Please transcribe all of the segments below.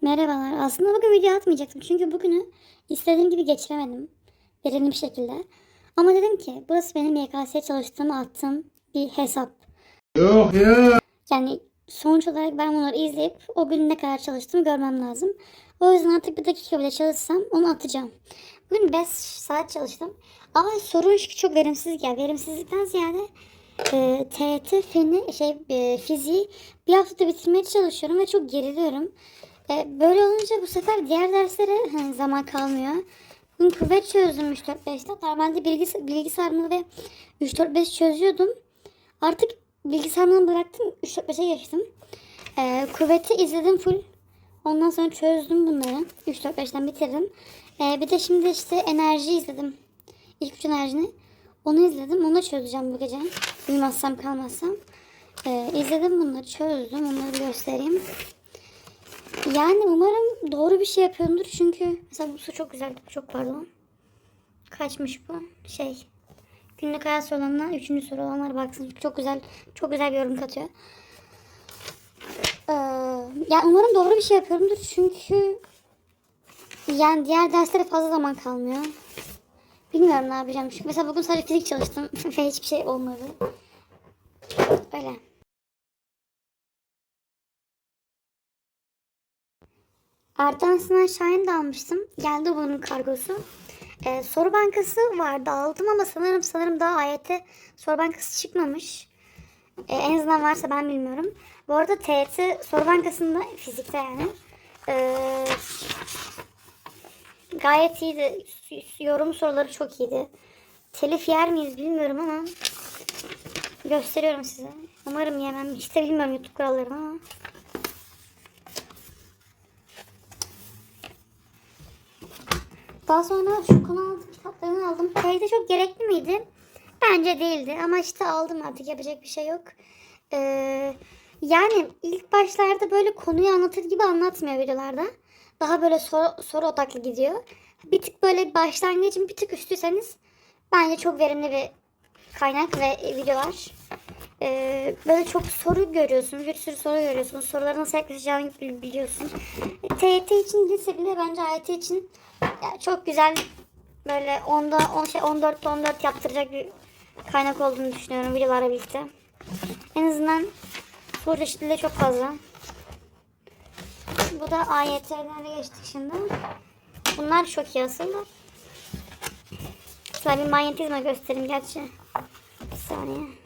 Merhabalar. Aslında bugün video atmayacaktım. Çünkü bugünü istediğim gibi geçiremedim. Verimli bir şekilde. Ama dedim ki burası benim YKS'ye çalıştığımı attığım bir hesap. Yok ya. Yani sonuç olarak ben bunları izleyip o gün ne kadar çalıştığımı görmem lazım. O yüzden artık bir dakika bile çalışsam onu atacağım. Bugün 5 saat çalıştım. Ama sorun şu ki çok verimsiz geldi. Verimsizlikten ziyade e, TET feni, şey, e, fiziği bir haftada bitirmeye çalışıyorum ve çok geriliyorum. E, böyle olunca bu sefer diğer derslere hani, zaman kalmıyor. Bugün kuvvet çözdüm 3-4-5'te. Normalde bilgis bilgisayarımı ve 3-4-5 çözüyordum. Artık bilgisayarımı bıraktım. 3-4-5'e geçtim. E, kuvveti izledim full. Ondan sonra çözdüm bunları. 3-4-5'ten bitirdim. E, bir de şimdi işte enerji izledim. İlk üç enerjini. Onu izledim. Onu çözeceğim bu gece. Uyumazsam kalmazsam. E, izledim bunları çözdüm. Onları göstereyim. Yani umarım doğru bir şey yapıyorumdur. Çünkü mesela bu su çok güzel. Çok pardon. Kaçmış bu? Şey. Günlük hayat sorularından üçüncü soru olanlara baksın. Çok güzel. Çok güzel bir yorum katıyor. Ee, yani umarım doğru bir şey yapıyorumdur. Çünkü yani diğer derslere fazla zaman kalmıyor. Bilmiyorum ne yapacağım. Çünkü mesela bugün sadece fizik çalıştım ve hiçbir şey olmadı. Artan Sinan Şahin de almıştım. Geldi bunun kargosu. Ee, soru bankası vardı aldım ama sanırım sanırım daha ayette soru bankası çıkmamış. Ee, en azından varsa ben bilmiyorum. Bu arada TET soru bankasında fizikte yani. Ee, gayet iyiydi. Yorum soruları çok iyiydi. Telif yer miyiz bilmiyorum ama gösteriyorum size. Umarım yemem. Hiç de bilmiyorum YouTube kurallarını ama. Daha sonra şu aldım, kitaplarını aldım. Teyze çok gerekli miydi? Bence değildi ama işte aldım artık yapacak bir şey yok. Ee, yani ilk başlarda böyle konuyu anlatır gibi anlatmıyor videolarda. Daha böyle soru, soru odaklı gidiyor. Bir tık böyle başlangıcın bir tık üstüyseniz bence çok verimli bir kaynak ve videolar. Ee, böyle çok soru görüyorsunuz. Bir sürü soru görüyorsunuz. Sorulara nasıl yaklaşacağını bil- biliyorsun. TYT için değilse bile bence AYT için ya çok güzel böyle onda 10 şey 14 14 yaptıracak bir kaynak olduğunu düşünüyorum videolarla birlikte. En azından soru çeşitliliği çok fazla. Bu da AYT'lere geçtik şimdi. Bunlar çok iyi aslında. Mesela bir manyetizma göstereyim gerçi. Bir saniye.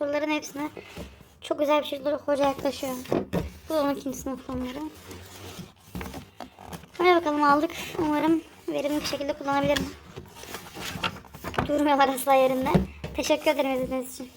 Soruların hepsine çok güzel bir şekilde hoca yaklaşıyor. Bu da 12. sınıf fonları. Hadi bakalım aldık. Umarım verimli bir şekilde kullanabilirim. Durmuyorlar asla yerinde. Teşekkür ederim izlediğiniz için.